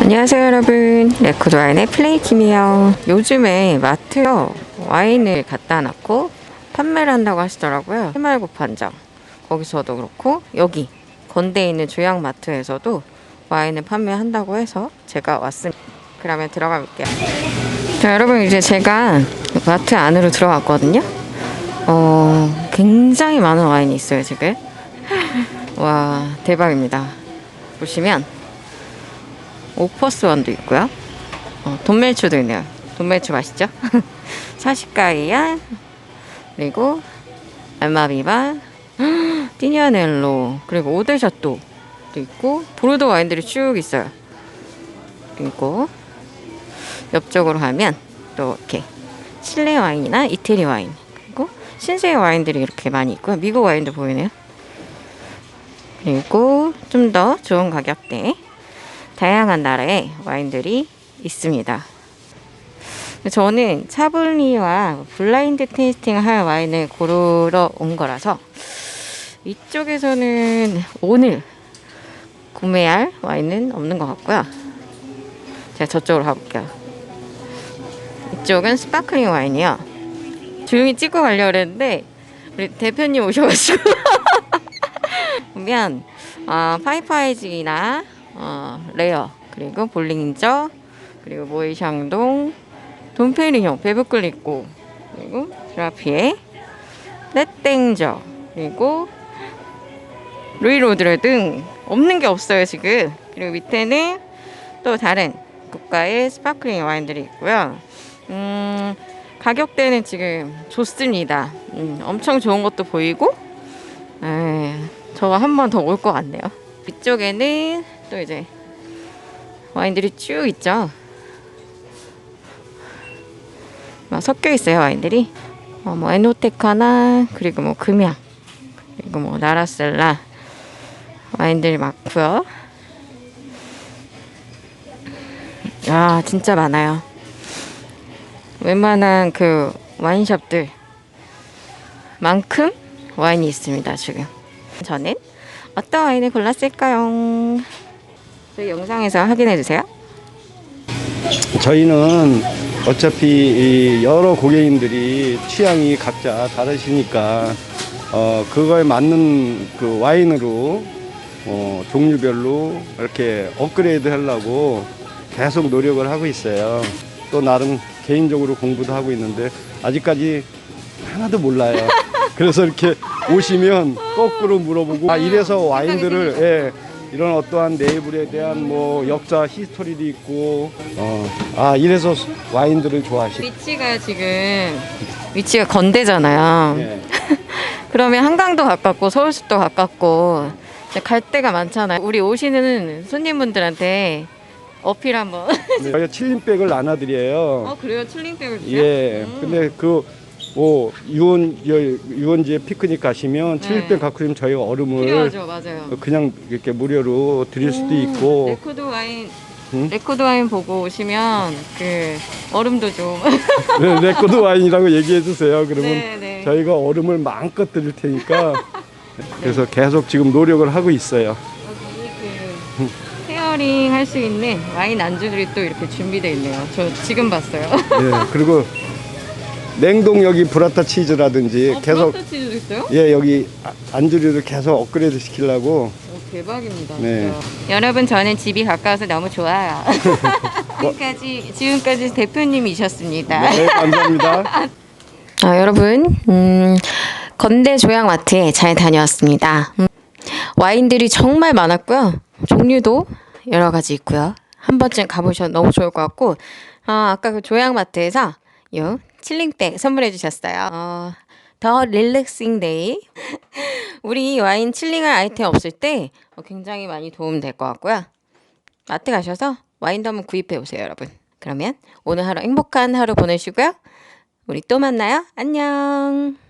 안녕하세요 여러분. 레코드 와인의 플레이킴이에요. 요즘에 마트에 와인을 갖다 놨고 판매를 한다고 하시더라고요. 해말고판장 거기서도 그렇고 여기 건대에 있는 조약마트에서도 와인을 판매한다고 해서 제가 왔습니다. 그러면 들어가 볼게요. 자 여러분 이제 제가 마트 안으로 들어갔거든요. 어 굉장히 많은 와인이 있어요 지금. 와 대박입니다. 보시면 오퍼스 원도 있고요. 어, 돈멜추도 있네요. 돈멜추 맛있죠? 사시카이야 그리고 알마비바 띠냐넬로 그리고 오데샤또도 있고 보르도 와인들이 쭉 있어요. 그리고 옆쪽으로 가면 또 이렇게 실내 와인이나 이태리 와인 그리고 신세계 와인들이 이렇게 많이 있고요. 미국 와인도 보이네요. 그리고 좀 더 좋은 가격대 다양한 나라의 와인들이 있습니다. 저는 차블리와 블라인드 테이스팅 할 와인을 고르러 온 거라서 이쪽에서는 오늘 구매할 와인은 없는 것 같고요. 제가 저쪽으로 가볼게요. 이쪽은 스파클링 와인이요. 조용히 찍고 가려고 했는데 우리 대표님 오셔가지고 보면 어, 파이파이즈나 어, 레어 그리고 볼링저 그리고 모이샹동 돈페리뇽 베브클리꼬 그리고 드라피에 넷땡저 그리고 루이로드레 등 없는 게 없어요 지금. 그리고 밑에는 또 다른 국가의 스파클링 와인들이 있고요. 음 가격대는 지금 좋습니다. 음, 엄청 좋은 것도 보이고 에, 저거 한번 더 올 것 같네요 위쪽에는 또 이제 와인들이 쭉 있죠. 막 섞여 있어요 와인들이. 어, 뭐 에노테카나 그리고 뭐 금양 그리고 뭐 나라셀라 와인들이 많고요. 아 진짜 많아요. 웬만한 그 와인샵들 만큼 와인이 있습니다 지금. 저는 어떤 와인을 골랐을까요? 저희 영상에서 확인해 주세요. 저희는 어차피 이 여러 고객님들이 취향이 각자 다르시니까 어 그거에 맞는 그 와인으로 어 종류별로 이렇게 업그레이드 하려고 계속 노력을 하고 있어요. 또 나름 개인적으로 공부도 하고 있는데 아직까지 하나도 몰라요. 그래서 이렇게 오시면 거꾸로 물어보고 아 이래서 와인들을 예, 이런 어떠한 네이블에 대한 뭐 역사 히스토리도 있고 어 아 이래서 와인들을 좋아하시 위치가 지금 위치가 건대잖아요. 예. 그러면 한강도 가깝고 서울숲도 가깝고 이제 갈 데가 많잖아요. 우리 오시는 손님분들한테 어필 한번. 네. 저희가 칠린백을 나눠드려요. 어 그래요? 칠링백을 주세요? 예. 음. 근데 그 뭐 유원 여- 유원지에 피크닉 가시면 네. 칠린백 갖고 있으면 저희가 얼음을 필요하죠, 맞아요. 그냥 이렇게 무료로 드릴 수도 음, 있고 레코드 와인 응? 레코드 와인 보고 오시면 그 얼음도 좀. 네, 레코드 와인이라고 얘기해 주세요. 그러면 네, 네. 저희가 얼음을 마음껏 드릴 테니까 그래서 계속 지금 노력을 하고 있어요. 여기 그 페어링 할 수 있는 와인 안주들이 또 이렇게 준비되어 있네요. 저 지금 봤어요. 예, 그리고 냉동 여기 브라타 치즈라든지 어, 계속 브라타 치즈도 있어요? 예 여기 아- 안주류를 계속 업그레이드 시키려고 오, 대박입니다. 네. 진짜. 여러분 저는 집이 가까워서 너무 좋아요. 지금까지 지금까지 대표님이셨습니다. 네 감사합니다. 아, 여러분 음, 건대 조약마트에 잘 다녀왔습니다. 음, 와인들이 정말 많았고요. 종류도 여러 가지 있고요. 한 번쯤 가보셔도 너무 좋을 것 같고 아, 아까 그 조약마트에서 요 칠링백 선물해 주셨어요. 어, 더 릴렉싱 데이. 우리 와인 칠링할 아이템 없을 때 어, 굉장히 많이 도움 될 것 같고요. 마트 가셔서 와인도 한번 구입해 오세요, 여러분. 그러면 오늘 하루 행복한 하루 보내시고요. 우리 또 만나요. 안녕.